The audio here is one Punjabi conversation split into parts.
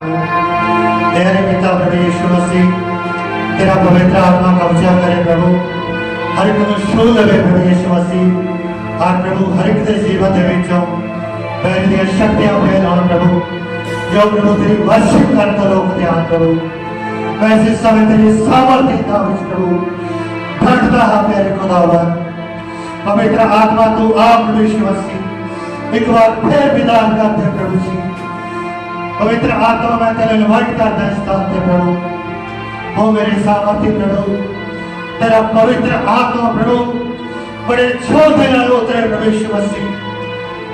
ਤੇਰੇ ਪਿਤਾ ਪਰਮੇਸ਼ਰ ਮਸੀਹ ਤੇਰਾ ਪਵਿੱਤਰ ਆਤਮਾ ਕਬਜ਼ਾ ਕਰੇ ਪ੍ਰਭੂ। ਹਰ ਇੱਕ ਨੂੰ ਸੁਣ ਲਵੇ ਪਰਮੇਸ਼ਰ ਮਸੀਹ ਆ ਪ੍ਰਭੂ ਹਰ ਇੱਕ ਦੇ ਜੀਵਨ ਦੇ ਵਿੱਚੋਂ ਬੈਠ ਦੀਆਂ ਸ਼ਕਤੀਆਂ ਫੈਲ ਆਉਣ ਪ੍ਰਭੂ। ਜੋ ਪ੍ਰਭੂ ਤੇਰੀ ਵਰਸ਼ਿਪ ਕਰਨ ਤੋਂ ਲੋਕ ਧਿਆਨ ਕਰੋ। ਵੈਸੇ ਸਮੇਂ ਤੇਰੀ ਸਾਵਰ ਦੇ ਨਾਮ ਵਿੱਚ ਪ੍ਰਭੂ। ਭਟਦਾ ਹੈ ਮੇਰੇ ਖੁਦਾਵਾ ਪਵਿੱਤਰ ਆਤਮਾ ਤੂੰ ਆਪ ਪਰਮੇਸ਼ਰ ਮਸੀਹ ਇੱਕ ਵਾਰ ਫੇਰ ਵਿਦਾਨ ਕਰਦੇ ਪ੍ਰਭੂ ਜੀ। पवित्र आत्मा में तेरे लवाट का दस ताते पड़ो वो मेरे सामर्थ्य प्रभु तेरा पवित्र आत्मा प्रभु बड़े छोड़ देना लो तेरे प्रवेश मसीह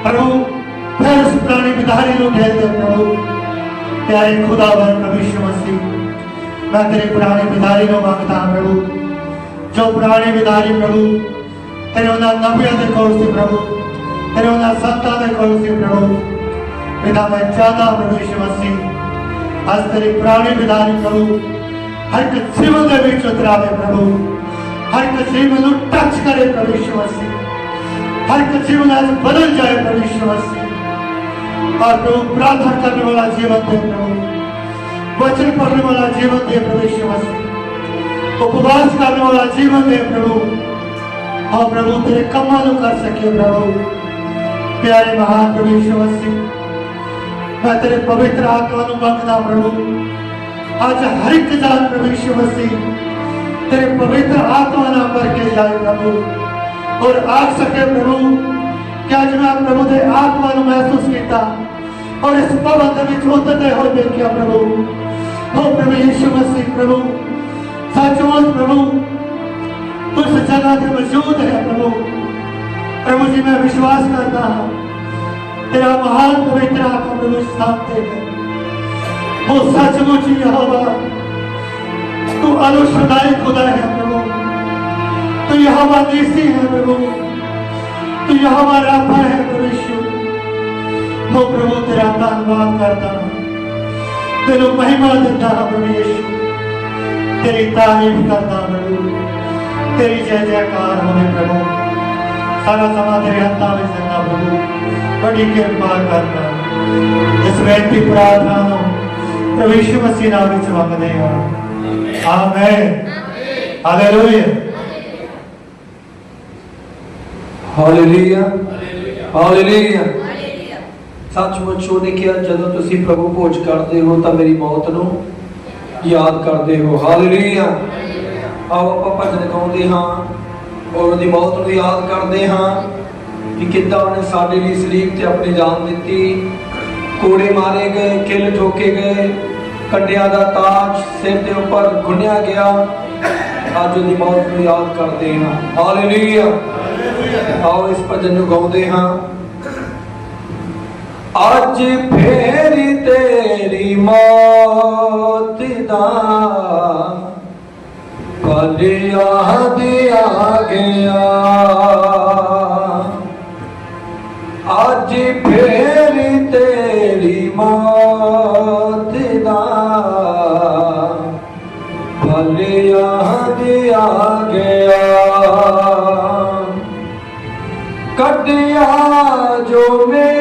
प्रभु फिर उस प्राणी विधारी लो ठहरते प्रभु प्यारे खुदावर प्रवेश मसीह मैं तेरे पुराने विधारी लो मांगता हूँ प्रभु जो पुराने विधारी प्रभु तेरे उन्हें नबिया दे खोल से प्रभु तेरे उन्हें सत्ता दे खोल से प्रभु पिता मैं चाहता हूँ प्रभु यीशु मसीह आज तेरे प्राणी विधान करो हर एक जीव के बीच उतरा दे प्रभु, हर एक किसी को टच करे प्रभु यीशु मसीह हर एक में आज बदल जाए प्रभु यीशु मसीह और प्रभु, प्रार्थना करने वाला जीवन दे प्रभु। वचन पढ़ने वाला जीवन दे प्रभु यीशु मसीह उपवास करने वाला जीवन दे प्रभु। और प्रभु, तेरे कमाल कर सके प्रभु। प्यारे महान प्रभु यीशु मसीह ਮੈਂ ਤੇਰੇ ਪਵਿੱਤਰ ਆਤਮਾ ਨੂੰ ਮੰਗਦਾ ਪ੍ਰਭੂ। ਅੱਜ ਹਰ ਇੱਕ ਜਾਨ ਪ੍ਰਭੂ ਮਸੀਹ ਤੇਰੇ ਪਵਿੱਤਰ ਆਤਮਾ ਨਾਲ ਭਰ ਕੇ ਜਾਏ ਪ੍ਰਭੂ। ਔਰ ਆਖ ਸਕੇ ਪ੍ਰਭੂ ਕਿ ਅੱਜ ਮੈਂ ਪ੍ਰਭੂ ਦੇ ਆਤਮਾ ਨੂੰ ਮਹਿਸੂਸ ਕੀਤਾ ਔਰ ਇਸ ਭਵਨ ਦੇ ਵਿੱਚ ਉਤਰਦੇ ਹੋਏ ਦੇਖਿਆ ਪ੍ਰਭੂ। ਹੋ ਪ੍ਰਭੂ ਯਿਸੂ ਮਸੀਹ ਪ੍ਰਭੂ, ਸੱਚਮੁੱਚ ਪ੍ਰਭੂ, ਉਸ ਜਗ੍ਹਾ ਤੇ ਮੌਜੂਦ ਹੈ ਪ੍ਰਭੂ। ਪ੍ਰਭੂ ਜੀ, ਮੈਂ ਵਿਸ਼ਵਾਸ ਕਰਦਾ ਹਾਂ तेरा महान पवित्र आत्मा प्रभु स्थान है वो सचमुच यहोवा, तू अनुसदाई खुदा है प्रभु। तू यहोवा नीसी है प्रभु। तू यहोवा राफा है प्रभु वो प्रभु तेरा धन्यवाद करता हूँ। तेरे महिमा देता हूँ प्रभु यीशु। तेरी तारीफ़ करता हूँ प्रभु। तेरी जय जयकार होने प्रभु। सारा समा तेरे हत्था में प्रभु। ਬੜੀ ਕਿਰਪਾ ਕਰਨਾ। ਇਸ ਬੇਨਤੀ ਪ੍ਰਾਰਥਨਾ ਨੂੰ ਪ੍ਰਭੂ ਯਿਸੂ ਮਸੀਹ ਨਾਮ ਵਿੱਚ ਮੰਗਦੇ ਹਾਂ। ਆਮੇਨ। ਹਾਲੇਲੂਇਆ। ਹਾਲੇਲੂਇਆ। ਹਾਲੇਲੂਇਆ। ਸੱਚਮੁੱਚ ਉਹਨੇ ਕਿਹਾ ਜਦੋਂ ਤੁਸੀਂ ਪ੍ਰਭੂ ਭੋਜ ਕਰਦੇ ਹੋ ਤਾਂ ਮੇਰੀ ਮੌਤ ਨੂੰ ਯਾਦ ਕਰਦੇ ਹੋ। ਹਾਲੇਲੂਇਆ। ਆਓ ਆਪਾਂ ਭਜਨ ਗਾਉਂਦੇ ਹਾਂ। ਔਰ ਉਹਦੀ ਮੌਤ ਨੂੰ ਯਾਦ ਕਰਦੇ ਹਾਂ। ਕਿ ਕਿੱਦਾਂ ਉਹਨੇ ਸਾਡੇ ਲਈ ਸਰੀਰ ਤੇ ਆਪਣੀ ਜਾਨ ਦਿੱਤੀ। ਕੋੜੇ ਮਾਰੇ ਗਏ, ਕਿੱਲ ਠੋਕੇ ਗਏ, ਕੰਡਿਆਂ ਦਾ ਤਾਜ ਸਿਰ ਦੇ ਉੱਪਰ ਗੁੰਨਿਆ ਗਿਆ। ਅੱਜ ਉਹਦੀ ਮੌਤ ਨੂੰ ਯਾਦ ਕਰਦੇ ਹਾਂ। ਹਾਲੇਲੂਇਆ ਆਓ ਇਸ ਭਜਨ ਨੂੰ ਗਾਉਂਦੇ ਹਾਂ। ਅੱਜ ਫੇਰ ਤੇਰੀ ਮੌਤ ਦਾ ਪਲ ਯਾਦ ਆ ਗਿਆ ਅੱਜ ਫੇਰ ਤੇਰੀ ਮੌਤ ਦਾ ਪਲ ਯਾਦ ਆ ਗਿਆ। ਕੱਢਿਆ ਜੋ ਮੇਰੇ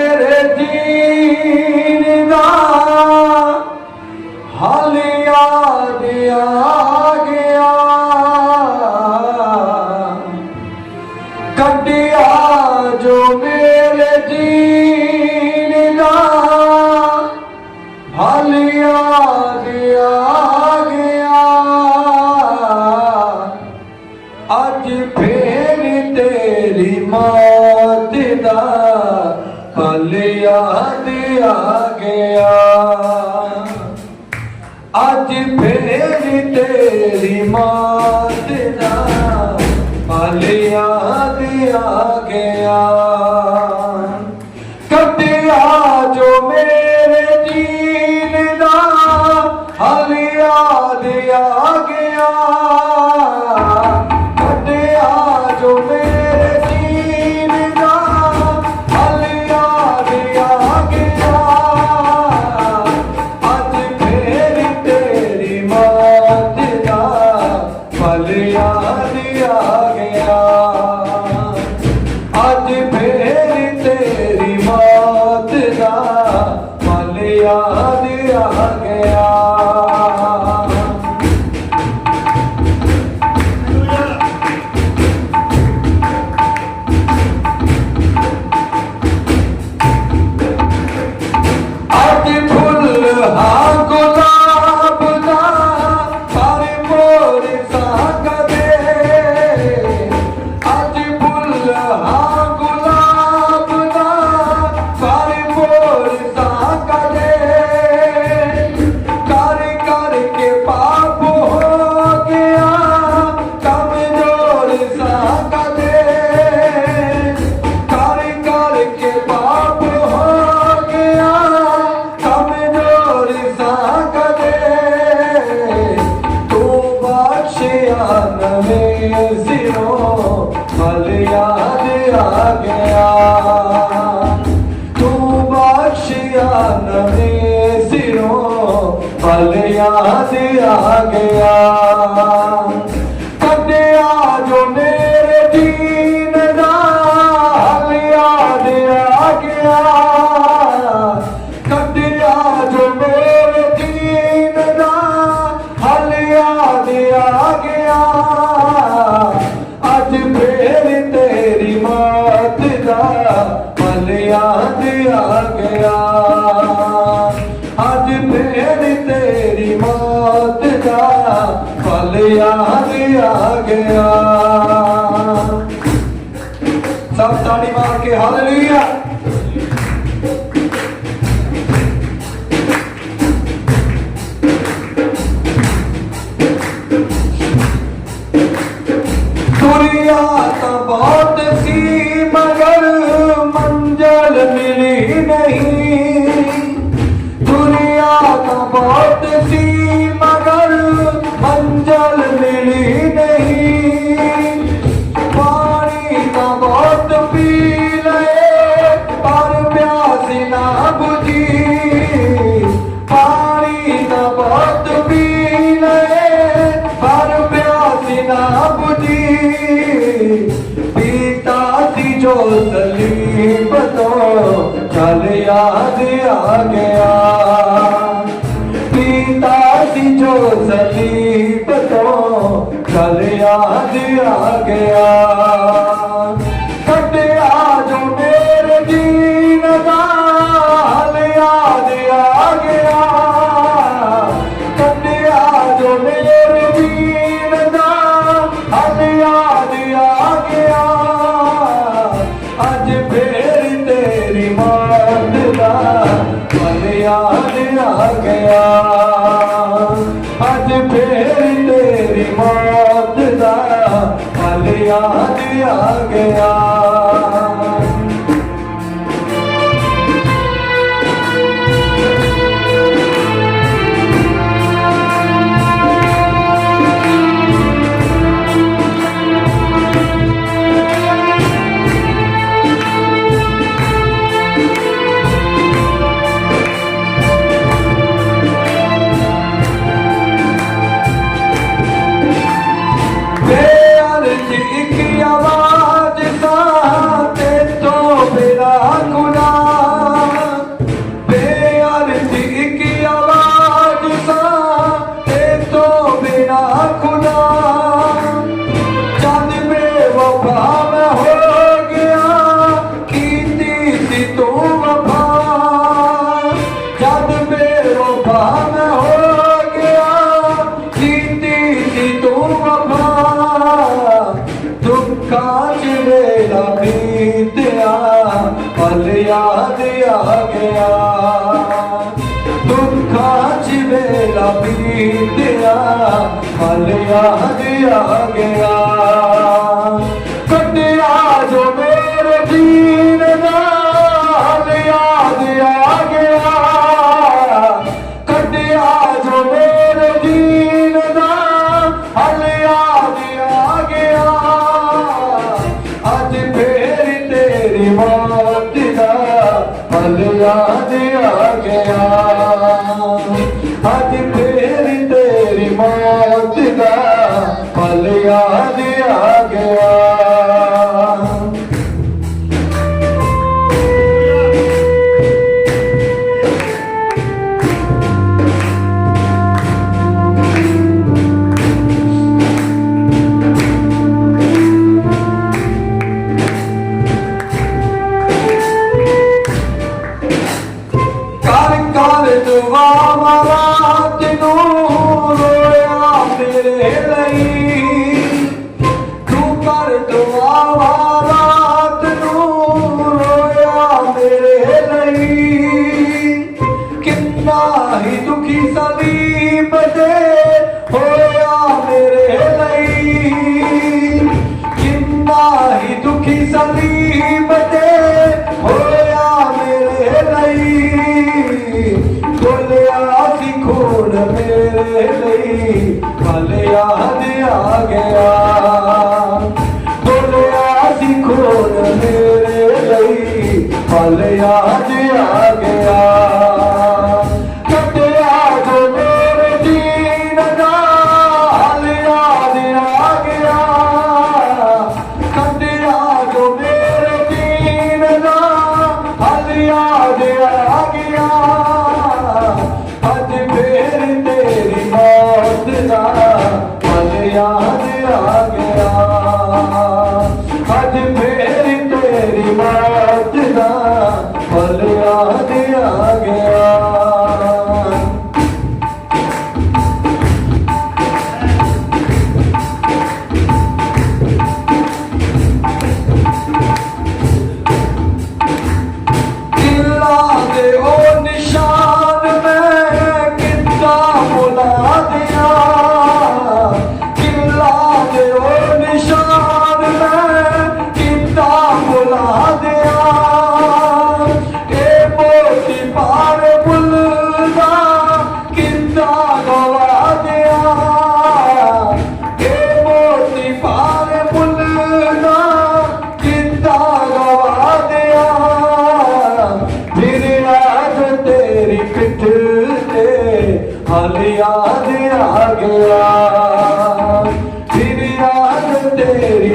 ਅੱਜ ਫੇਰ ਤੇਰੀ ਮੌਤ ਦਾ ਪਲ ਯਾਦ ਆ ਗਿਆ। ਅੱਜ ਫੇਰ ਤੇਰੀ ਮੌਤ ਦਾ ਪਲ ਯਾਦ ਆ ਗਿਆ। ਕੱਢਿਆ ਜੋ ਮੇਰੇ ਜੀਨ ਦਾ ਹਲਿਆ ਦੇ ਆ ਗਿਆ Boa! ਯਾਦ ਆ ਗਿਆ। ਸਭ ਤਾੜੀ ਮਾਰ ਕੇ ਹਾਲੇਲੂਇਆ। ਜੋ ਤਲੀ ਬਤੋ ਚਲ ਯਾਦ ਆ ਗਿਆ। बीत गया मल याद आ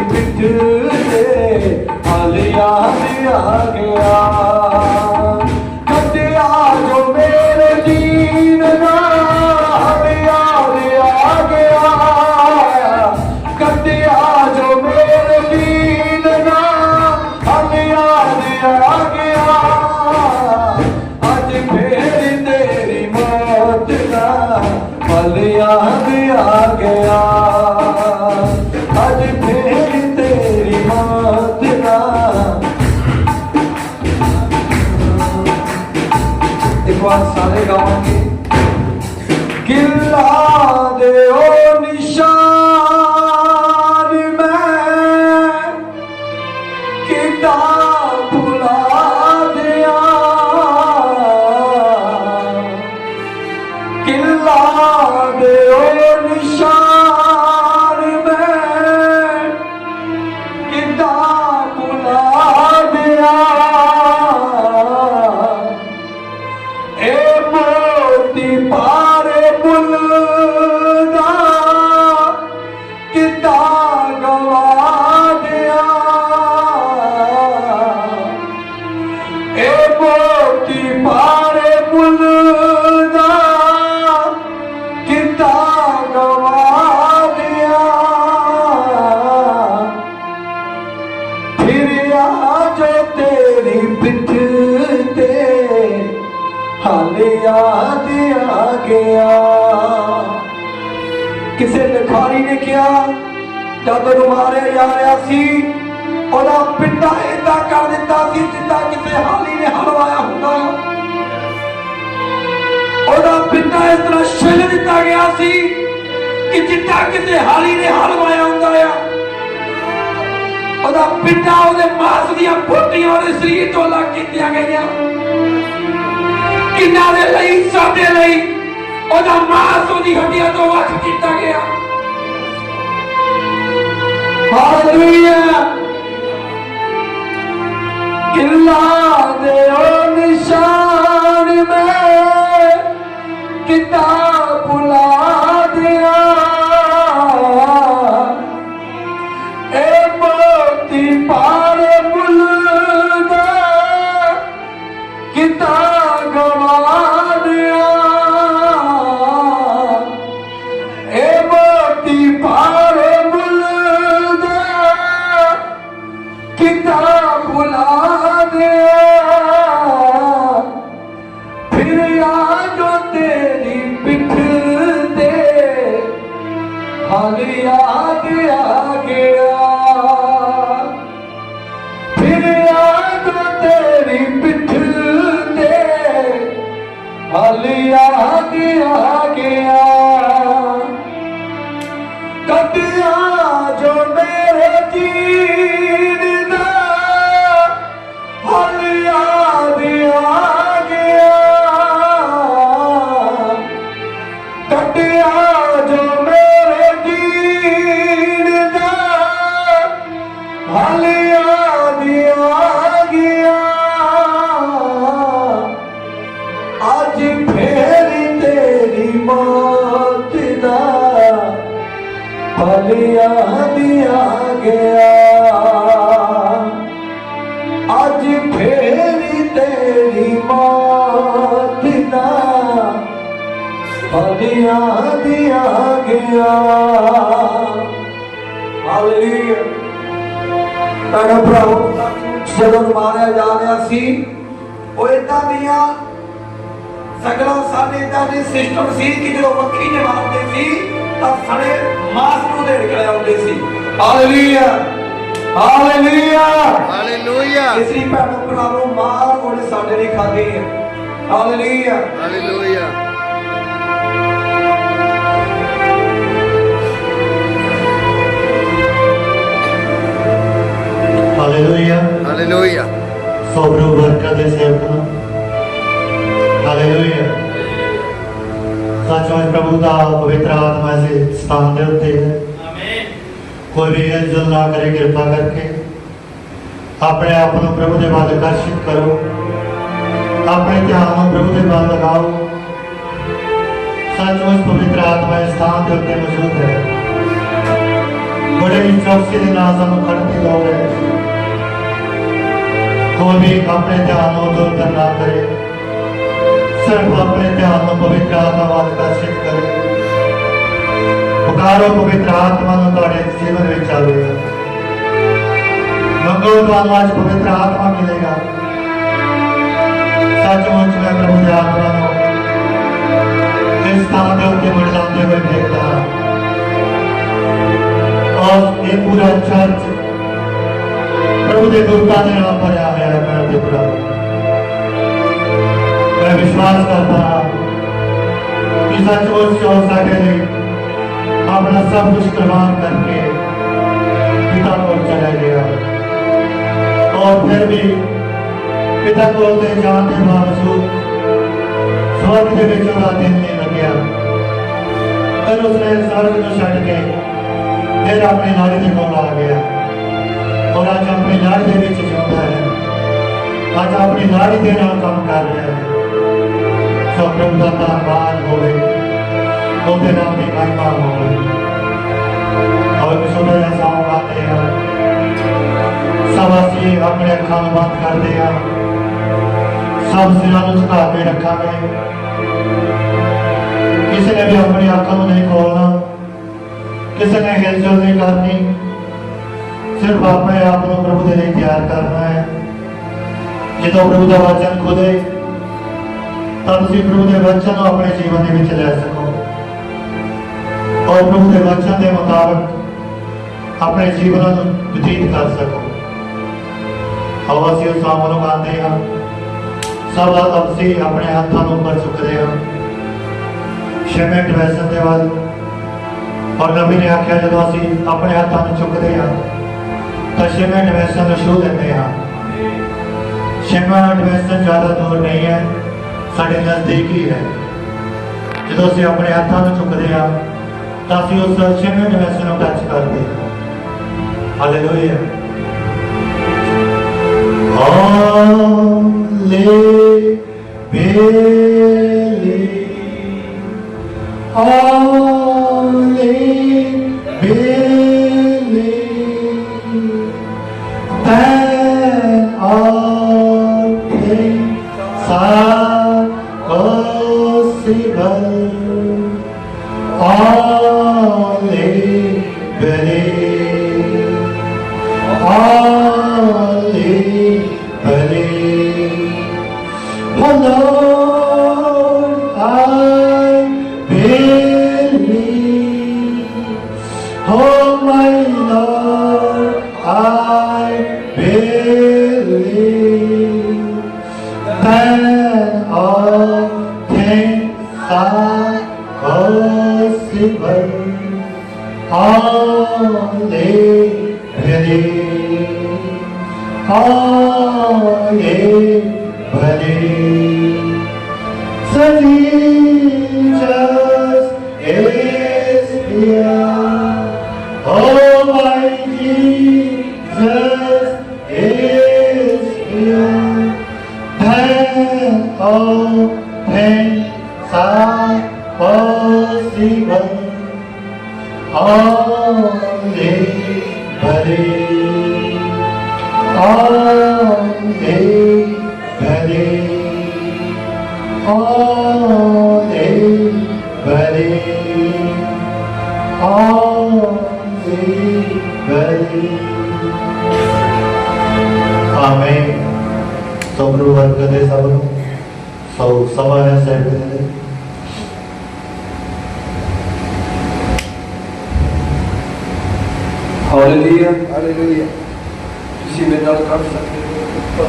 ਵਿੱਚ ਤੇ ਹਾਲਿਆ ਤੇ ਆ ਗਿਆ। দাও ਗਿਆ। ਕਿਸੇ ਲਿਖਾਰੀ ਨੇ ਕਿਹਾ, ਜਦ ਮਾਰਿਆ ਜਾ ਰਿਹਾ ਸੀ, ਉਹਦਾ ਪਿੰਡਾ ਇਦਾਂ ਕਰ ਦਿੱਤਾ ਸੀ ਜਿੱਦਾਂ ਕਿਸੇ ਹਾਲੀ ਨੇ ਹਲਵਾਇਆ ਹੁੰਦਾ। ਉਹਦਾ ਪਿੰਡਾ ਇਸ ਤਰ੍ਹਾਂ ਛਿਲ ਦਿੱਤਾ ਗਿਆ ਸੀ ਕਿ ਜਿੱਦਾਂ ਕਿਸੇ ਹਾਲੀ ਨੇ ਹਲਵਾਇਆ ਹੁੰਦਾ ਆ। ਉਹਦਾ ਪਿੰਡਾ ਉਹਦੇ ਮਾਸ ਦੀਆਂ ਫੋਟੀਆਂ ਉਹਦੇ ਸਰੀਰ ਤੋਂ ਲੱਗ ਕੀਤੀਆਂ ਗਈਆਂ। ਜਿਨ੍ਹਾਂ ਦੇ ਲਈ, ਸਾਡੇ ਲਈ? ਉਹਦਾ ਮਾਸ ਉਹਦੀ ਹੱਡੀਆਂ ਤੋਂ ਵੱਖ ਕੀਤਾ ਗਿਆ। ਹਾਲੇਲੂਇਆ। ਕਿਲਾ ਦੇ ਉਹ ਨਿਸ਼ਾਨ ਮੈਂ ਕਿਤਾਬ ਬੁਲਾ ਸੀ। ਉਹ ਇਦਾਂ ਦੀਆਂ ਸਗਲਾ ਸਾਡੇ ਇਦਾਂ ਦੇ ਸਿਸਟਮ ਸੀ ਕਿ ਜਦੋਂ ਮੱਖੀ ਨੇ ਮਾਰਦੇ ਸੀ ਤਾਂ ਸੜੇ ਮਾਸ ਨੂੰ ਦੇ ਨਿਕਲ ਆਉਂਦੇ ਸੀ। ਹਾਲੇਲੂਇਆ ਹਾਲੇਲੂਇਆ ਹਾਲੇਲੂਇਆ ਇਸ ਲਈ ਭੈਣੋ ਭਰਾਵੋ ਮਾਰ ਉਹਨੇ ਸਾਡੇ ਲਈ ਖਾਧੀ ਹੈ। ਹਾਲੇਲੂਇਆ ਹਾਲੇਲੂਇਆ ਹਾਲੇਲੂਇਆ ਹਾਲੇਲੂਇਆ ਸੋਬਰੂ ਬਰਕਤ ਦੇ ਸੇਵਕ ਹਾਲੇਲੂਇਆ ਸੱਚਮੁੱਚ ਪ੍ਰਭੂ ਦਾ ਪਵਿੱਤਰ ਆਤਮਾ ਇਸ ਸਥਾਨ ਦੇ ਉੱਤੇ ਹੈ। ਕੋਈ ਵੀ ਇਲਜ਼ਮ ਨਾ ਕਰੇ ਕਿਰਪਾ ਕਰਕੇ। ਆਪਣੇ ਆਪ ਨੂੰ ਪ੍ਰਭੂ ਦੇ ਵੱਲ ਆਕਰਸ਼ਿਤ ਕਰੋ। ਆਪਣੇ ਧਿਆਨ ਨੂੰ ਪ੍ਰਭੂ ਦੇ ਵੱਲ ਲਗਾਓ। ਸੱਚਮੁੱਚ ਪਵਿੱਤਰ ਆਤਮਾ ਇਸ ਸਥਾਨ ਦੇ ਉੱਤੇ ਮੌਜੂਦ ਹੈ। ਬੜੇ ਹੀ ਚੌਕਸੀ ਦੇ ਨਾਲ ਸਾਨੂੰ ਖੜਨ ਦੀ ਲੋੜ ਹੈ। ਕੋਈ ਵੀ ਆਪਣੇ ਧਿਆਨ ਨੂੰ ਦੂਰ ਨਾ ਕਰੇ ਸਿਰਫ ਆਪਣੇ ਧਿਆਨ ਨੂੰ ਪਵਿੱਤਰ ਆਤਮਾ ਵੱਲ ਆਕਰਸ਼ਿਤ ਕਰੇ ਪੁਕਾਰੋ ਪਵਿੱਤਰ ਆਤਮਾ ਨੂੰ ਤੁਹਾਡੇ ਜੀਵਨ ਵਿੱਚ ਆਵੇਗਾ ਮੰਗੋ ਤੁਹਾਨੂੰ ਅੱਜ ਪਵਿੱਤਰ ਆਤਮਾ ਮਿਲੇਗਾ ਸੱਚਮੁੱਚ ਮੈਂ ਪ੍ਰਭੂ ਦੀ ਆਤਮਾ ਨੂੰ ਇਸ ਥਾਂ ਦੇ ਉੱਤੇ ਮੁੜ ਜਾਂਦੇ ਪ੍ਰਭੂ ਦੇ ਲੋਕਾਂ ਦੇ ਨਾਲ ਭਰਿਆ ਹੋਇਆ ਹੈ ਮੈਂ ਦੇਖਦਾ ਮੈਂ ਵਿਸ਼ਵਾਸ ਕਰਦਾ ਕਿ ਸੱਚਮੁੱਚ ਉਹ ਸਾਡੇ ਲਈ ਆਪਣਾ ਸਭ ਕੁਝ ਕੁਰਬਾਨ ਕਰਕੇ ਪਿਤਾ ਕੋਲ ਚਲਾ ਗਿਆ। ਔਰ ਫਿਰ ਵੀ ਪਿਤਾ ਕੋਲ ਤੇ ਜਾਣ ਦੇ ਬਾਵਜੂਦ ਸਵਰਗ ਦੇ ਵਿੱਚ ਉਹਦਾ ਦਿਨ ਨਹੀਂ ਲੱਗਿਆ। ਪਰ ਉਸਨੇ ਸਵਰਗ ਨੂੰ ਛੱਡ ਕੇ ਫਿਰ ਆਪਣੇ ਨਾਲੇ ਹੀ ਕੋਲ ਆ ਗਿਆ। ਔਰ ਅੱਜ ਆਪਣੇ ਲਾੜੇ ਦੇ ਵਿੱਚ ਜਿਉਂਦਾ ਹੈ। ਅੱਜ ਆਪਣੀ ਲਾੜੀ ਦੇ ਨਾਲ ਕੰਮ ਕਰ ਰਿਹਾ ਹੈ। ਸੋ ਪ੍ਰਭੂ ਦਾ ਧੰਨਵਾਦ ਹੋਵੇ। ਉਹਦੇ ਨਾਮ ਦੀ ਮਹਿਮਾ ਹੋਵੇ। ਔਰ ਵਿਸ਼ਵ ਦਾ ਸਾਹ ਗਾਉਂਦੇ ਹਾਂ ਸਭ ਅਸੀਂ ਆਪਣੇ ਅੱਖਾਂ ਨੂੰ ਬੰਦ ਕਰਦੇ ਹਾਂ ਸਭ ਸਿਰਾਂ ਨੂੰ ਝੁਕਾ ਕੇ ਰੱਖਾਂਗੇ। ਕਿਸੇ ਨੇ ਵੀ ਆਪਣੀ ਅੱਖਾਂ ਨੂੰ ਨਹੀਂ ਖੋਲਣਾ, ਕਿਸੇ ਨੇ ਹਿਲਚੁਲ ਨਹੀਂ ਕਰਨੀ। ਸਿਰਫ ਆਪਣੇ ਆਪ ਨੂੰ ਪ੍ਰਭੂ ਦੇ ਲਈ ਤਿਆਰ ਕਰਨਾ ਹੈ। ਜਦੋਂ ਪ੍ਰਭੂ ਦਾ ਵਚਨ ਖੁੱਲੇ, ਤਾਂ ਤੁਸੀਂ ਪ੍ਰਭੂ ਦੇ ਵਚਨ ਨੂੰ ਆਪਣੇ ਜੀਵਨ ਦੇ ਵਿੱਚ ਲੈ ਸਕੋ। ਔਰ ਪ੍ਰਭੂ ਦੇ ਵਚਨ ਦੇ ਮੁਤਾਬਕ ਆਪਣੇ ਜੀਵਨ ਨੂੰ ਬਤੀਤ ਕਰ ਸਕੋ। ਆਓ ਅਸੀਂ ਉਸ ਨਾਮ ਨੂੰ ਹਾਂ। ਸਭ ਅਸੀਂ ਆਪਣੇ ਹੱਥਾਂ ਨੂੰ ਉੱਪਰ ਚੁੱਕਦੇ ਹਾਂ। ਸ਼ਮੇ ਡਿਵੈਸ਼ਨ ਦੇ ਵੱਲ। ਔਰ ਨਬੀ ਨੇ ਆਖਿਆ, ਜਦੋਂ ਅਸੀਂ ਆਪਣੇ ਹੱਥਾਂ ਨੂੰ ਚੁੱਕਦੇ ਹਾਂ ਤਾਂ ਸ਼ਮੇ ਡਿਵੈਸ਼ਨ ਨੂੰ ਛੂਹ ਲੈਂਦੇ ਹਾਂ। ਸ਼ਮੇ ਡਿਵੈਸ਼ਨ ਜ਼ਿਆਦਾ ਦੂਰ ਨਹੀਂ ਹੈ ਸਾਡੇ ਨਜ਼ਦੀਕ ਹੀ ਹੈ। ਜਦੋਂ ਅਸੀਂ ਆਪਣੇ ਹੱਥਾਂ ਨੂੰ ਚੁੱਕਦੇ ਹਾਂ ਤਾਂ ਅਸੀਂ ਉਸ ਛੇਵੇਂ ਡਿਵੈਸ਼ਨ ਨੂੰ ਟੱਚ ਕਰਦੇ ਹਾਂ। ਹਾਲੇਲੂਇਆ Holy Billy, சிவன் ஆந்தே ஹரே ஆயே பலே சதி Oh, hey, sorry. जीवन आने भरे आने भरे आने भरे आने भरे ਆਮੇਨ ਸਭ ਨੂੰ ਵਰਗ ਦੇ ਸਭ ਨੂੰ ਸਭ ਸਭ ਆਇਆ ਸਹਿਬ ਦੇ ਹਾਲੇਲੂਇਆ ਹਾਲੇਲੂਇਆ ਤੁਸੀਂ ਮੇਰੇ ਨਾਲ ਕਰ ਸਕਦੇ ਹੋ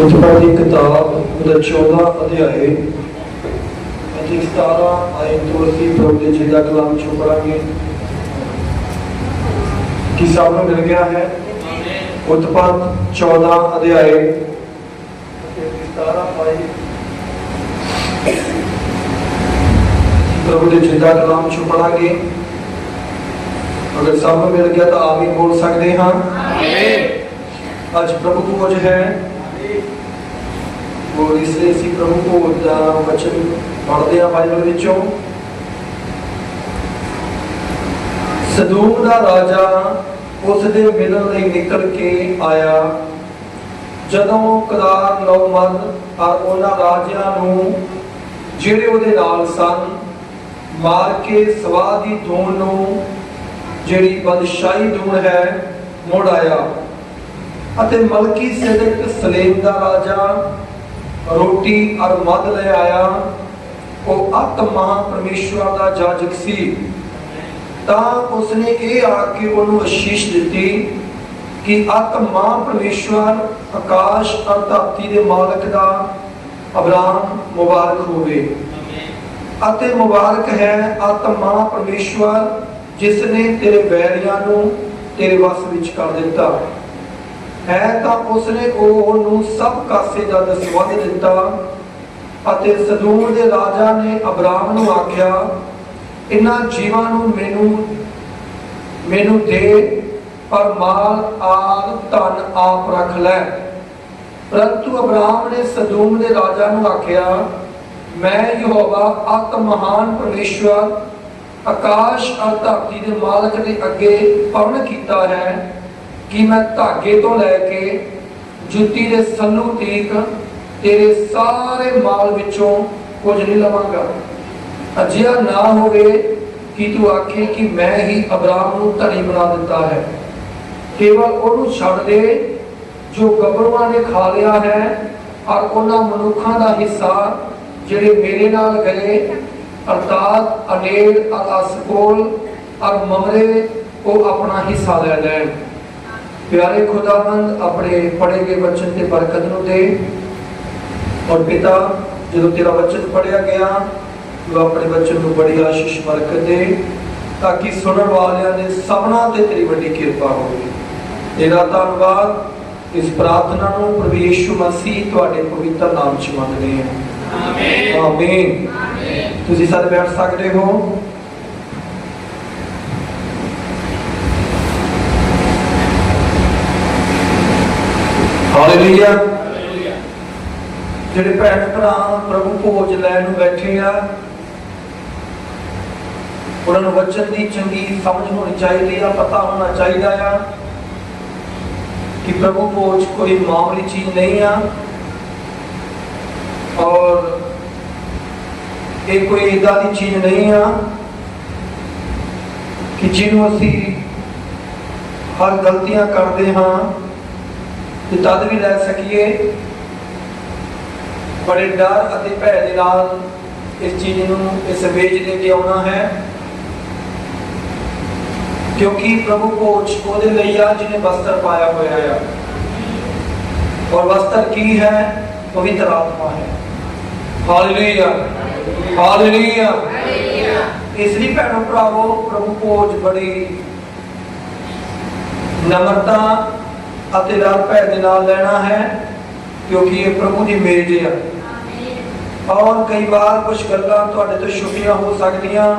ਪਤੀ ਪਿਤਾ ਲਚੋੜਾ ਅਧਿਆਇ ਉਤਪਾ ਦੀ ਕਿਤਾਬ ਉਹਦਾ 14 ਅਧਿਆਏ ਅਤੇ 17 ਆਇਤ ਤੋਂ ਅਸੀਂ ਪ੍ਰਭੂ ਦੇ ਜਿੰਦਾ ਕਲਾਮ ਚੋਂ ਪੜਾਂਗੇ ਕਿ ਸਭ ਨੂੰ ਮਿਲ ਗਿਆ ਹੈ? ਉਤਪਤ 14 ਅਧਿਆਏ ਅਤੇ 17 ਆਇਤ ਪ੍ਰਭੂ ਦੇ ਜਿੰਦਾ ਕਲਾਮ ਚੋਂ ਪੜਾਂਗੇ ਅਗਰ ਸਭ ਨੂੰ ਮਿਲ ਗਿਆ ਤਾਂ ਆਮੀਨ ਬੋਲ ਸਕਦੇ ਹਾਂ। ਅੱਜ ਪ੍ਰਭੂ ਭੋਜ ਹੈ। ਉਹ ਇਸ ਲਈ ਅਸੀਂ ਪ੍ਰਭੂ ਭੋਜ ਦਾ ਵਚਨ ਪੜ੍ਹਦੇ ਹਾਂ ਬਾਈਬਲ ਵਿੱਚੋਂ। ਸਦੂਮ ਦਾ ਰਾਜਾ ਉਸ ਦੇ ਮਿਲਣ ਲਈ ਨਿਕਲ ਕੇ ਆਇਆ। ਜਦੋਂ ਕਦਾਰ ਨੌ ਔਰ ਉਹਨਾਂ ਰਾਜਿਆਂ ਨੂੰ ਜਿਹੜੇ ਉਹਦੇ ਨਾਲ ਸਨ, ਮਾਰ ਕੇ ਸਵਾਹ ਦੀ ਧੂਣ ਨੂੰ ਜਿਹੜੀ ਬਦਸ਼ਾਹੀ ਧੂਣ ਹੈ, ਮੁੜ ਆਇਆ। ਅਤੇ ਮਲਕੀ ਸੇਦਕ ਸਲੇਮ ਦਾ ਰਾਜਾ ਰੋਟੀ ਔਰ ਮਦ ਲੈ ਆਇਆ, ਉਹ ਅਤ ਮਹਾ ਪਰਮੇਸ਼ਵਰ ਦਾ ਜਾਜਕ ਸੀ। ਤਾਂ ਉਸਨੇ ਇਹ ਆ ਕੇ ਉਹਨੂੰ ਅਸ਼ੀਸ਼ ਦਿੱਤੀ ਕਿ ਅਤ ਮਹਾ ਪਰਮੇਸ਼ਵਰ ਆਕਾਸ਼ ਔਰ ਧਰਤੀ ਦੇ ਮਾਲਕ ਦਾ ਅਬਰਾਮ ਮੁਬਾਰਕ ਹੋਵੇ। ਅਤੇ ਮੁਬਾਰਕ ਹੈ ਅਤ ਮਹਾ ਪਰਮੇਸ਼ਵਰ ਜਿਸ ਨੇ ਤੇਰੇ ਬੈਰੀਆਂ ਨੂੰ ਤੇਰੇ ਵਸ ਵਿੱਚ ਕਰ ਦਿੱਤਾ। ਹੈ ਤਾਂ ਉਸਨੇ ਉਹ ਨੂੰ ਸਭ ਕਾਸੇ ਦਾ ਦਸਵੰਧ ਦਿੱਤਾ ਅਤੇ ਸਦੂਮ ਦੇ ਰਾਜਾ ਨੇ ਅਬਰਾਮ ਨੂੰ ਆਖਿਆ ਇਹਨਾਂ ਜੀਵਾਂ ਨੂੰ ਮੈਨੂੰ ਮੈਨੂੰ ਦੇ, ਪਰ ਮਾਲ ਆਦ ਧਨ ਆਪ ਰੱਖ ਲੈ। ਪਰੰਤੂ ਅਬਰਾਮ ਨੇ ਸਦੂਮ ਦੇ ਰਾਜਾ ਨੂੰ ਆਖਿਆ, ਮੈਂ ਯਹੋਵਾ ਅਤ ਮਹਾਨ ਪਰਮੇਸ਼ਵਰ, ਆਕਾਸ਼ ਅਤੇ ਧਰਤੀ ਦੇ ਮਾਲਕ ਦੇ ਅੱਗੇ ਪਵਨ ਕੀਤਾ ਹੈ। ਕਿ ਮੈਂ ਧਾਗੇ ਤੋਂ ਲੈ ਕੇ ਜੁੱਤੀ ਦੇ ਸੰਨੂ ਤੀਕ ਤੇਰੇ ਸਾਰੇ ਮਾਲ ਵਿੱਚੋਂ ਕੁਝ ਨਹੀਂ ਲਵਾਂਗਾ। ਅਜਿਹਾ ਨਾ ਹੋਵੇ ਕਿ ਤੂੰ ਆਖੇ ਕਿ ਮੈਂ ਹੀ ਅਬਰਾਮ ਨੂੰ ਧਨੀ ਬਣਾ ਦਿੱਤਾ ਹੈ। ਕੇਵਲ ਉਹਨੂੰ ਛੱਡ ਦੇ ਜੋ ਗੱਭਰੂਆਂ ਨੇ ਖਾ ਲਿਆ ਹੈ ਔਰ ਉਹਨਾਂ ਮਨੁੱਖਾਂ ਦਾ ਹਿੱਸਾ ਜਿਹੜੇ ਮੇਰੇ ਨਾਲ ਗਏ ਅਰਥਾਤ ਅਨੇਲ ਅਸਕੋਲ ਔਰ ਮਮਰੇ, ਉਹ ਆਪਣਾ ਹਿੱਸਾ ਲੈ ਲੈਣ। ਪਿਆਰੇ ਖੁਦਾਵੰਦ ਆਪਣੇ ਪੜ੍ਹੇ ਗਏ ਵਚਨ ਤੇ ਬਰਕਤ ਨੂੰ ਦੇ। ਔਰ ਪਿਤਾ ਜਦੋਂ ਤੇਰਾ ਵਚਨ ਪੜਿਆ ਗਿਆ ਤੂੰ ਆਪਣੇ ਵਚਨ ਨੂੰ ਬੜੀ ਆਸ਼ੀਸ਼ ਬਰਕਤ ਦੇ ਤਾਂ ਕਿ ਸੁਣਨ ਵਾਲਿਆਂ ਦੇ ਸਭਨਾਂ ਤੇ ਤੇਰੀ ਵੱਡੀ ਕਿਰਪਾ ਹੋਵੇ। ਤੇਰਾ ਧੰਨਵਾਦ। ਇਸ ਪ੍ਰਾਰਥਨਾ ਨੂੰ ਪ੍ਰਭੂ ਯੀਸ਼ੂ ਮਸੀਹ ਤੁਹਾਡੇ ਪਵਿੱਤਰ ਨਾਮ 'ਚ ਮੰਗਦੇ ਹਾਂ। ਆਮੀਨ ਆਮੀਨ ਤੁਸੀਂ ਸਾਰੇ ਬੈਠ ਸਕਦੇ ਹੋ। ਹਾਲੇਲੂਇਆ ਜਿਹੜੇ ਭੈਣ ਭਰਾ ਪ੍ਰਭੂ ਭੋਜ ਲੈਣ ਨੂੰ ਬੈਠੇ ਆ ਉਹਨਾਂ ਨੂੰ ਵਚਨ ਦੀ ਚੰਗੀ ਸਮਝ ਹੋਣੀ ਚਾਹੀਦੀ ਆ ਪਤਾ ਹੋਣਾ ਚਾਹੀਦਾ ਆ ਕਿ ਪ੍ਰਭੂ ਭੋਜ ਕੋਈ ਮਾਮੂਲੀ ਚੀਜ਼ ਨਹੀਂ ਆ ਔਰ ਇਹ ਕੋਈ ਇਦਾਂ ਦੀ ਚੀਜ਼ ਨਹੀਂ ਆ ਕਿ ਜਿਹਨੂੰ ਅਸੀਂ ਹਰ ਗਲਤੀਆਂ ਕਰਦੇ ਹਾਂ ਤੇ ਤਦ ਵੀ ਲੈ ਸਕੀਏ। ਬੜੇ ਡਰ ਅਤੇ ਭੈ ਦੇ ਨਾਲ ਇਸ ਚੀਜ਼ ਨੂੰ ਇਸ ਵੇਚ ਦੇ ਕੇ ਆਉਣਾ ਹੈ। ਕਿਉਂਕਿ ਪ੍ਰਭੂ ਕੋਚ ਉਹਦੇ ਲਈ ਆ ਜਿਹਨੇ ਵਸਤਰ ਪਾਇਆ ਹੋਇਆ ਆ। ਔਰ ਵਸਤਰ ਕੀ ਹੈ? ਪਵਿੱਤਰ ਆਤਮਾ ਹੈ। ਹਾਲੇਲੂਇਆ ਹਾਲੇਲੂਇਆ ਇਸ ਲਈ ਭੈਣੋ ਭਰਾਵੋ ਪ੍ਰਭੂ ਕੋਚ ਬੜੀ ਨਮਰਤਾ ਅਤੇ ਡਰ ਭੈ ਦੇ ਨਾਲ ਲੈਣਾ ਹੈ ਕਿਉਂਕਿ ਇਹ ਪ੍ਰਭੂ ਦੀ ਮੇਜ ਹੈ ਔਰ ਕਈ ਵਾਰ ਕੁਝ ਗੱਲਾਂ ਤੁਹਾਡੇ ਤੋਂ ਛੁਪੀਆਂ ਹੋ ਸਕਦੀਆਂ